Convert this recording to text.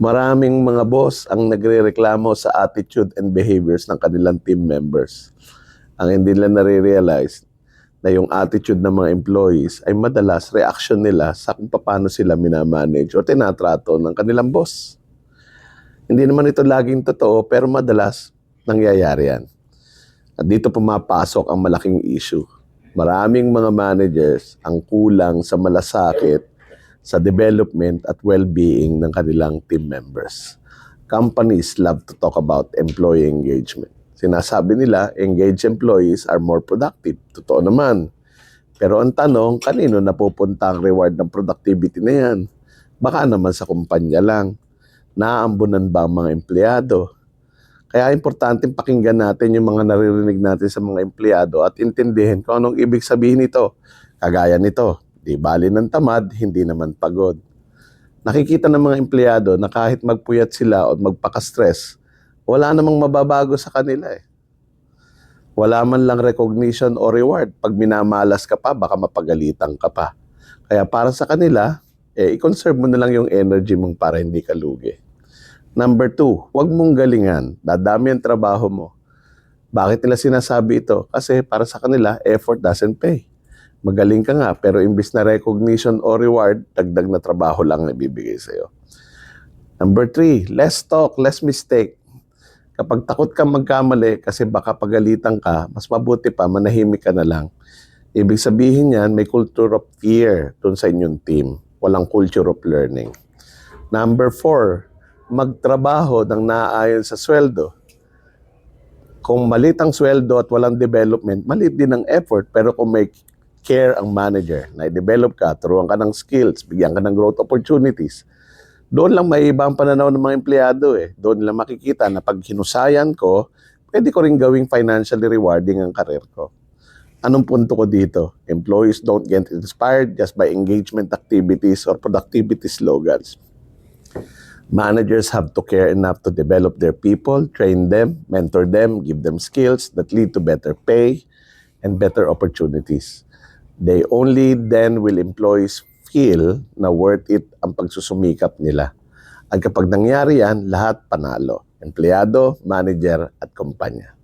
Maraming mga boss ang nagrereklamo sa attitude and behaviors ng kanilang team members. Ang hindi nila nare-realize na yung attitude ng mga employees ay madalas reaction nila sa kung paano sila minamanage o tinatrato ng kanilang boss. Hindi naman ito laging totoo pero madalas nangyayari yan. At dito pumapasok ang malaking issue. Maraming mga managers ang kulang sa malasakit sa development at well-being ng kanilang team members. Companies love to talk about employee engagement. Sinasabi nila, engaged employees are more productive. Totoo naman. Pero ang tanong, kanino napupunta ang reward ng productivity na yan? Baka naman sa kumpanya lang. Naambunan ba ang mga empleyado? Kaya importante pakinggan natin yung mga naririnig natin sa mga empleyado at intindihin kung anong ibig sabihin nito. Kagaya nito, di bali ng tamad, hindi naman pagod. Nakikita ng mga empleyado na kahit magpuyat sila o magpaka-stress, wala namang mababago sa kanila eh. Wala man lang recognition o reward. Pag minamalas ka pa, baka mapagalitan ka pa. Kaya para sa kanila, eh, i-conserve mo na lang yung energy mong para hindi ka lugi. Number two, huwag mong galingan. Dadami ang trabaho mo. Bakit nila sinasabi ito? Kasi para sa kanila, effort doesn't pay. Magaling ka nga, pero imbis na recognition o reward, dagdag na trabaho lang na ibibigay sa'yo. Number three, less talk, less mistake. Kapag takot ka magkamali kasi baka pagalitan ka, mas mabuti pa, manahimik ka na lang. Ibig sabihin yan, may culture of fear dun sa inyong team. Walang culture of learning. Number four, magtrabaho ng naaayon sa sweldo. Kung malit ang sweldo at walang development, malit din ang effort. Pero kung may care ang manager, na i-develop ka, turuan ka ng skills, bigyan ka ng growth opportunities, doon lang may ibang pananaw ng mga empleyado eh. Doon nila makikita na pag hinusayan ko, pwede ko rin gawing financially rewarding ang karir ko. Anong punto ko dito? Employees don't get inspired just by engagement activities or productivity slogans. Managers have to care enough to develop their people, train them, mentor them, give them skills that lead to better pay and better opportunities. They only then will employees feel na worth it ang pagsusumikap nila. At kapag nangyari yan, lahat panalo. Empleyado, manager at kumpanya.